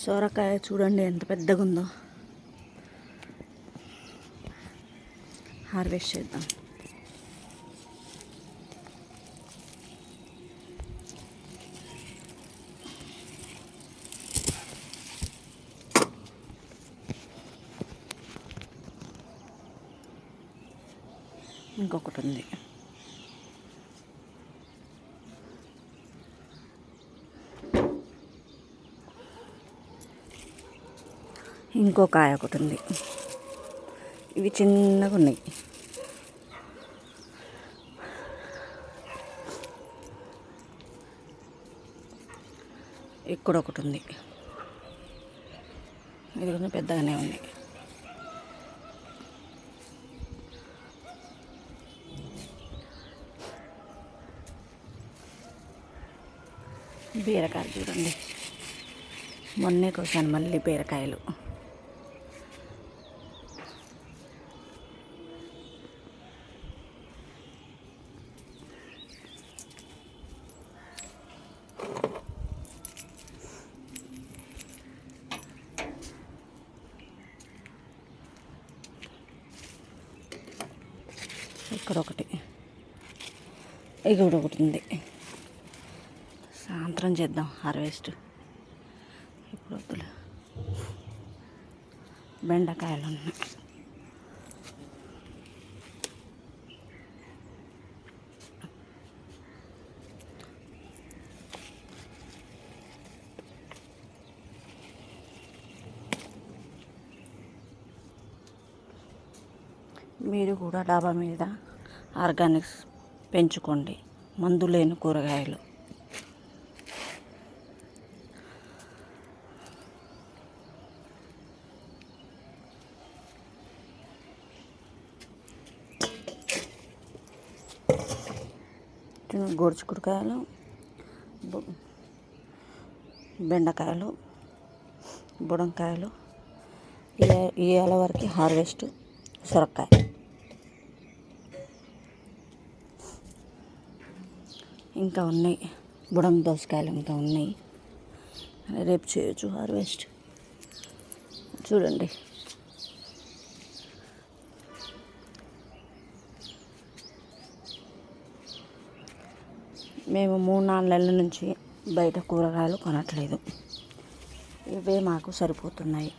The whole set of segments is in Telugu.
సొరకాయ చూడండి ఎంత పెద్దగా ఉందో హార్వెస్ట్ చేద్దాం. ఇంకొకటి ఉంది. ఇంకో కాయ ఒకటి ఉంది. ఇవి చిన్నగా ఉన్నాయి. ఇక్కడ ఒకటి ఉంది. ఇది కొంచెం పెద్దగానే ఉంది. బీరకాయలు చూడండి. మొన్నే కోసాను మళ్ళీ బీరకాయలు. ఇక్కడ ఒకటి. ఇక్కడ ఒకటి ఉంది. సాయంత్రం చేద్దాం హార్వెస్ట్. ఇప్పుడు వద్దులే. బెండకాయలు ఉన్నాయి. మీరు కూడా డాబా మీద ఆర్గానిక్స్ పెంచుకోండి. మందు లేని కూరగాయలు. గోడుచుకుడుకాయలు బు- బెండకాయలు బుడంకాయలు ఈ- ఈ ఏళ్ళ వరకు హార్వెస్ట్ సొరకాయ. ఇంకా ఉన్నాయి. బుడం దోసకాయలు ఇంకా ఉన్నాయి. రేపు చేయొచ్చు హార్వెస్ట్. చూడండి. మేము మూడు నాలుగు నెలల నుంచి బయట కూరగాయలు కొనట్లేదు. ఇవే మాకు సరిపోతున్నాయి.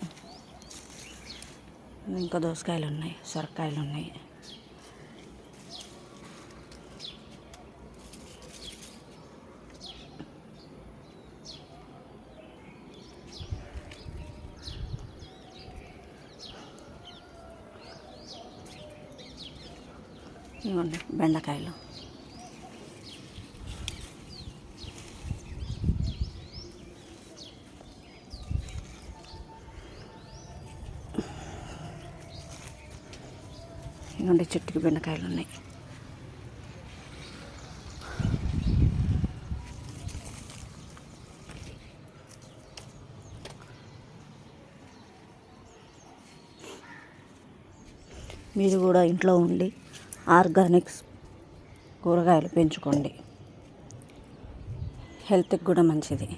ఇంకా దోసకాయలు ఉన్నాయి సొరకాయలు ఉన్నాయి. ఇవ్వండి బెండకాయలు. ఇవ్వండి చెట్టుకి బెండకాయలు ఉన్నాయి. మీరు కూడా ఇంట్లో ఉండి ఆర్గానిక్స్ కూరగాయలు పెంచుకోండి. హెల్త్కి కూడా మంచిది.